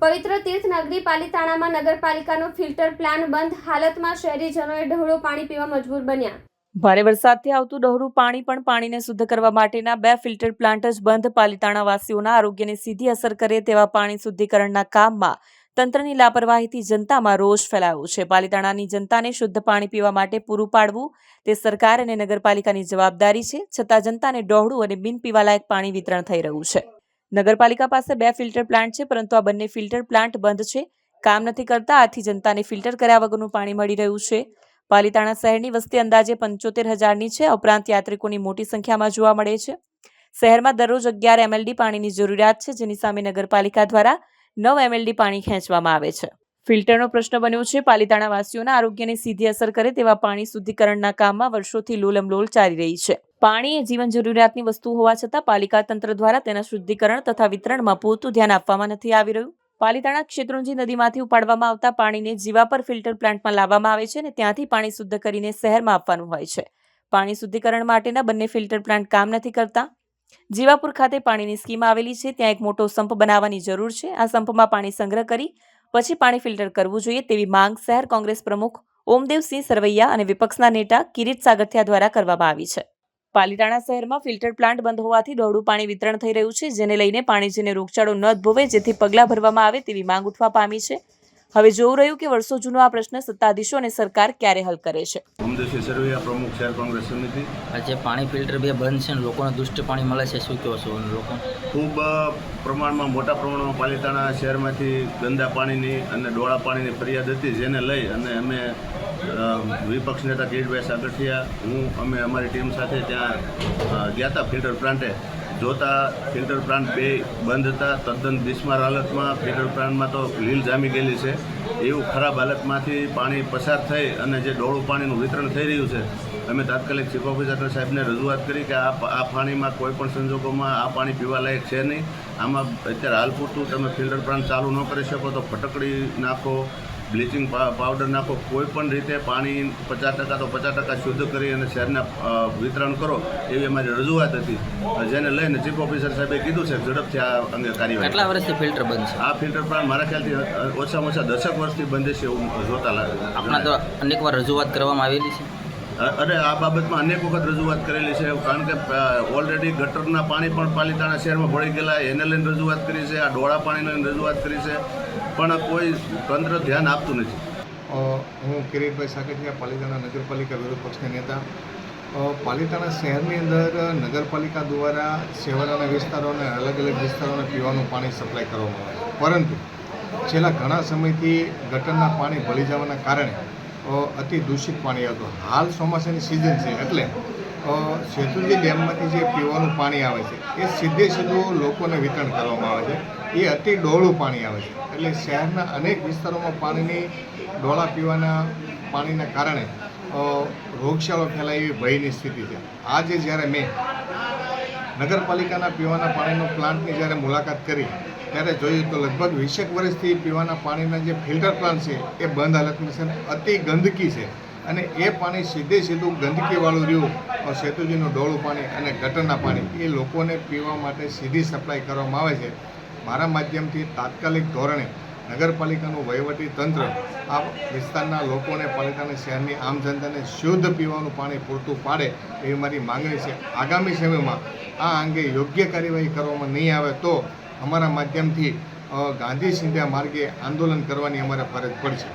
પવિત્ર તીર્થ નગરી પાલિતાણામાં નગરપાલિકાનો filter plan બંધ. હાલતમાં શહેરીજનોએ ઢોળો પાણી પીવા મજબૂર બન્યા. ભારે વરસાદથી આવતું ડહોળું પાણી પણ પાણીને શુદ્ધ કરવા માટેના બે ફિલ્ટર પ્લાન્ટ જ બંધ. પાલિતાણાવાસીઓના આરોગ્યને સીધી અસર કરે તેવા પાણી શુદ્ધિકરણના કામમાં તંત્રની લાપરવાહીથી જનતામાં રોષ ફેલાયો છે. પાલિતાણાની જનતાને શુદ્ધ પાણી પીવા માટે પૂરું પાડવું તે સરકાર અને નગરપાલિકાની જવાબદારી છે. છતાં જનતાને ડહોળું અને બિન પીવાલાયક પાણી વિતરણ થઈ રહ્યું છે. નગરપાલિકા પાસે બે ફિલ્ટર પ્લાન્ટ છે, પરંતુ આ બંને ફિલ્ટર પ્લાન્ટ બંધ છે. કામ નથી કરતા, આથી જનતાને ફિલ્ટર કર્યા વગરનું પાણી મળી રહ્યું છે. પાલિતાણા શહેરની વસ્તી અંદાજે પંચોતેર હજારની છે. ઉપરાંત યાત્રિકોની મોટી સંખ્યામાં જોવા મળે છે. શહેરમાં દરરોજ અગિયાર એમએલડી પાણીની જરૂરિયાત છે, જેની સામે નગરપાલિકા દ્વારા નવ એમએલડી પાણી ખેંચવામાં આવે છે. ફિલ્ટરનો પ્રશ્ન બન્યો છે. પાલિતાણા વાસીઓના આરોગ્યને સીધી અસર કરે તેવા પાણી શુદ્ધિકરણના કામમાં વર્ષોથી લોલમલોલ ચાલી રહી છે. પાણી એ જીવન જરૂરિયાતની વસ્તુ હોવા છતાં પાલિકા તંત્ર દ્વારા તેના શુદ્ધિકરણ તથા વિતરણમાં પૂરતું ધ્યાન આપવામાં નથી આવી રહ્યું. પાલિતાણા ક્ષેત્રુંજી નદીમાંથી ઉપાડવામાં આવતા પાણીને જીવાપર ફિલ્ટર પ્લાન્ટમાં લાવવામાં આવે છે અને ત્યાંથી પાણી શુદ્ધ કરીને શહેરમાં આપવાનું હોય છે. પાણી શુદ્ધિકરણ માટેના બંને ફિલ્ટર પ્લાન્ટ કામ નથી કરતા. જીવાપુર ખાતે પાણીની સ્કીમ આવેલી છે, ત્યાં એક મોટો સંપ બનાવવાની જરૂર છે. આ સંપમાં પાણી સંગ્રહ કરી, પછી પાણી ફિલ્ટર કરવું જોઈએ તેવી માંગ શહેર કોંગ્રેસ પ્રમુખ ઓમદેવસિંહ સરવૈયા અને વિપક્ષના નેતા કિરીટ સાગઠિયા દ્વારા કરવામાં આવી છે. પાલિતાણા શહેરમાં ફિલ્ટર પ્લાન્ટ બંધ હોવાથી દોડું પાણી વિતરણ થઈ રહ્યું છે, જેને લઈને પાણીજીને રોગચાળો ન ઉદ્ભવે જેથી પગલાં ભરવામાં આવે તેવી માંગ ઉઠવા પામી છે. હવે જોવું રહ્યું કે વર્ષો જૂનો આ પ્રશ્ન સત્તાધીશો અને સરકાર ક્યારે હલ કરે છે. પ્રમુખ શહેર કોંગ્રેસ સમિતિ. આ પાણી ફિલ્ટર બે બંધ છે અને લોકોને દુષ્ટ પાણી મળે છે શું કહો છો લોકો? ખૂબ પ્રમાણમાં મોટા પ્રમાણમાં પાલિતાણા શહેરમાંથી ગંદા પાણીની અને ડોળા પાણીની ફરિયાદ હતી જેને લઈ અને અમે વિપક્ષ નેતા કિરીટભાઈ સાગઠિયા હું અમે અમારી ટીમ સાથે ત્યાં ગયા હતા ફિલ્ટર પ્લાન્ટે. જોતા ફિલ્ટર પ્લાન્ટ બે બંધ હતા. તદ્દન બિસ્માર હાલતમાં ફિલ્ટર પ્લાન્ટમાં તો લીલ જામી ગયેલી છે. એવું ખરાબ હાલતમાંથી પાણી પસાર થઈ અને જે ડોળું પાણીનું વિતરણ થઈ રહ્યું છે, અમે તાત્કાલિક ચીફ ઓફિસર સાહેબને રજૂઆત કરી કે આ આ પાણીમાં કોઈ પણ સંજોગોમાં આ પાણી પીવા લાયક છે નહીં. આમાં અત્યારે હાલ પૂરતું તમે ફિલ્ટર પ્લાન્ટ ચાલુ ન કરી શકો તો ફટકડી નાખો. બ્લીચિંગ પાવડર નાખો કોઈ પણ રીતે પાણી પચાસ ટકા તો પચાસ ટકા શુદ્ધ કરી અને શહેરને વિતરણ કરો એવી અમારી રજૂઆત હતી. જેને લઈને ચીફ ઓફિસર સાહેબે કીધું છે ઝડપથી આ અંગે કાર્યવાહી કેટલા વર્ષથી ફિલ્ટર બંધ છે? આ ફિલ્ટર પ્લાન્ટ મારા ખ્યાલથી ઓછામાં ઓછા દશક વર્ષથી બંધ છે એવું જોતા લાગે. આપણા તો અનેકવાર રજૂઆત કરવામાં આવેલી છે. અરે, આ બાબતમાં અનેક વખત રજૂઆત કરેલી છે, કારણ કે ઓલરેડી ગટરના પાણી પણ પાલિતાણા શહેરમાં ભળી ગયેલા, એને લઈને રજૂઆત કરી છે, આ ડોળા પાણીને લઈને રજૂઆત કરી છે, પણ કોઈ તંત્ર ધ્યાન આપતું નથી. હું કિરીટભાઈ સાકેઠિયા પાલિતાણા નગરપાલિકા વિરોધ પક્ષના નેતા. પાલિતાણા શહેરની અંદર નગરપાલિકા દ્વારા સેવાના વિસ્તારોને અલગ અલગ વિસ્તારોને પીવાનું પાણી સપ્લાય કરવામાં આવે પરંતુ, છેલ્લા ઘણા સમયથી ગટરના પાણી ભળી જવાના કારણે અતિ દૂષિત પાણી આવતું હાલ ચોમાસાની સિઝન છે, એટલે સેતુજી ડેમમાંથી જે પીવાનું પાણી આવે છે, એ સીધે સીધું લોકોને વિતરણ કરવામાં આવે છે. એ અતિ ડોળું પાણી આવે છે. એટલે શહેરના અનેક વિસ્તારોમાં પાણીની, ડોળા પીવાના પાણીના કારણે રોગશાળો ફેલાય એવી ભયની સ્થિતિ છે. આજે જ્યારે મેં નગરપાલિકાના પીવાના પાણીનો પ્લાન્ટની જ્યારે મુલાકાત કરી, ત્યારે જોયું તો લગભગ વીસેક વર્ષથી પીવાના પાણીના જે ફિલ્ટર પ્લાન્ટ છે, એ બંધ હાલતમાં છે અતિ ગંદકી છે. અને એ પાણી સીધે સીધું ગંદકીવાળું રહ્યું. સેતુજીનું ડોળું પાણી અને ગટરના પાણી, એ લોકોને પીવા માટે સીધી સપ્લાય કરવામાં આવે છે. મારા માધ્યમથી તાત્કાલિક ધોરણે નગરપાલિકાનું વહીવટી તંત્ર આ વિસ્તારના લોકોને પાલિકાને શહેરની આમ જનતાને શુદ્ધ પીવાનું પાણી પૂરતું પાડે એવી મારી માંગણી છે. આગામી સમયમાં આ અંગે યોગ્ય કાર્યવાહી કરવામાં નહીં આવે તો અમારા માધ્યમથી ગાંધી સિંધ્યા માર્ગે આંદોલન કરવાની અમારે ફરજ પડશે